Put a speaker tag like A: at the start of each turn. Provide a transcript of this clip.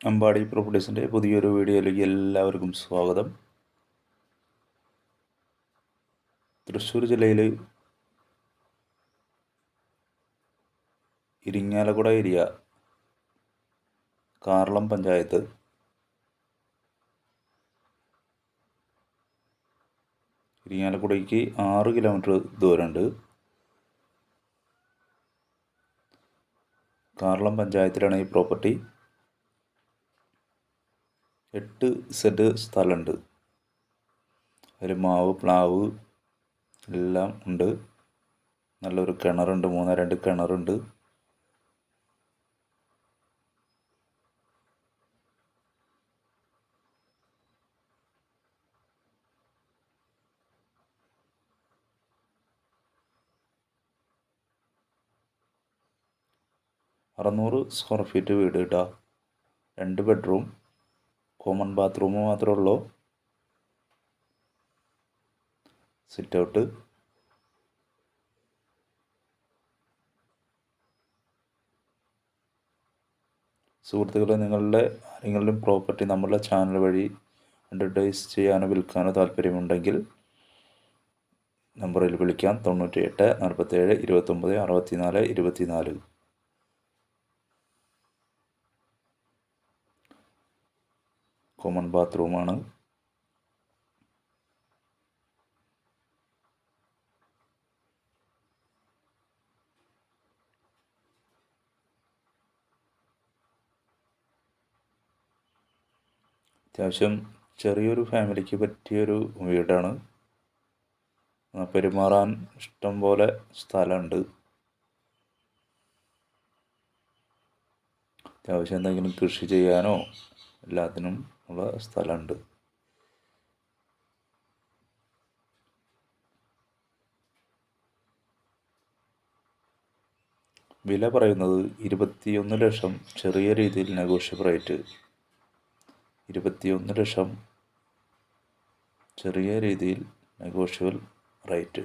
A: അമ്പാടി പ്രോപ്പർട്ടീസിന്റെ പുതിയൊരു വീഡിയോയിലേക്ക് എല്ലാവർക്കും സ്വാഗതം. തൃശ്ശൂർ ജില്ലയിൽ ഇരിങ്ങാലക്കുട ഏരിയ കാർളം പഞ്ചായത്ത് ഇരിങ്ങാലക്കുടയ്ക്ക് ആറ് കിലോമീറ്റർ ദൂരമുണ്ട്. കാർളം പഞ്ചായത്തിലാണ് ഈ പ്രോപ്പർട്ടി. എട്ട് സെന്റ് സ്ഥലമുണ്ട്. അതിൽ മാവ് പ്ലാവ് എല്ലാം ഉണ്ട്. നല്ലൊരു കിണറുണ്ട്. മൂന്ന് രണ്ട് കിണറുണ്ട്. അറുന്നൂറ് സ്ക്വയർ ഫീറ്റ് വീട് കേട്ടോ. രണ്ട് ബെഡ്റൂം. കോമൺ ബാത്റൂം മാത്രമേ ഉള്ളൂ. സിറ്റ് ഔട്ട് സുഹൃത്തുക്കളെ നിങ്ങളുടെ ആരെങ്കിലും പ്രോപ്പർട്ടി നമ്മളുടെ ചാനൽ വഴി അഡ്വർടൈസ് ചെയ്യാനോ വിൽക്കാനോ താല്പര്യമുണ്ടെങ്കിൽ നമ്പറിൽ വിളിക്കാം. തൊണ്ണൂറ്റി എട്ട് നാൽപ്പത്തേഴ് ഇരുപത്തൊമ്പത് അറുപത്തിനാല് ഇരുപത്തിനാല്. കോമൺ ബാത്റൂമാണ് അത്യാവശ്യം ചെറിയൊരു ഫാമിലിക്ക് പറ്റിയൊരു വീടാണ്. പെരുമാറാൻ ഇഷ്ടം പോലെ സ്ഥലമുണ്ട്. അത്യാവശ്യം എന്തെങ്കിലും കൃഷി ചെയ്യാനോ എല്ലാത്തിനും ഉള്ള സ്ഥലമുണ്ട്. വില പറയുന്നത് ഇരുപത്തിയൊന്ന് ലക്ഷം ചെറിയ രീതിയിൽ നെഗോഷ്യബിൾ റേറ്റ് ഇരുപത്തിയൊന്ന് ലക്ഷം ചെറിയ രീതിയിൽ നെഗോഷ്യബിൾ റേറ്റ്.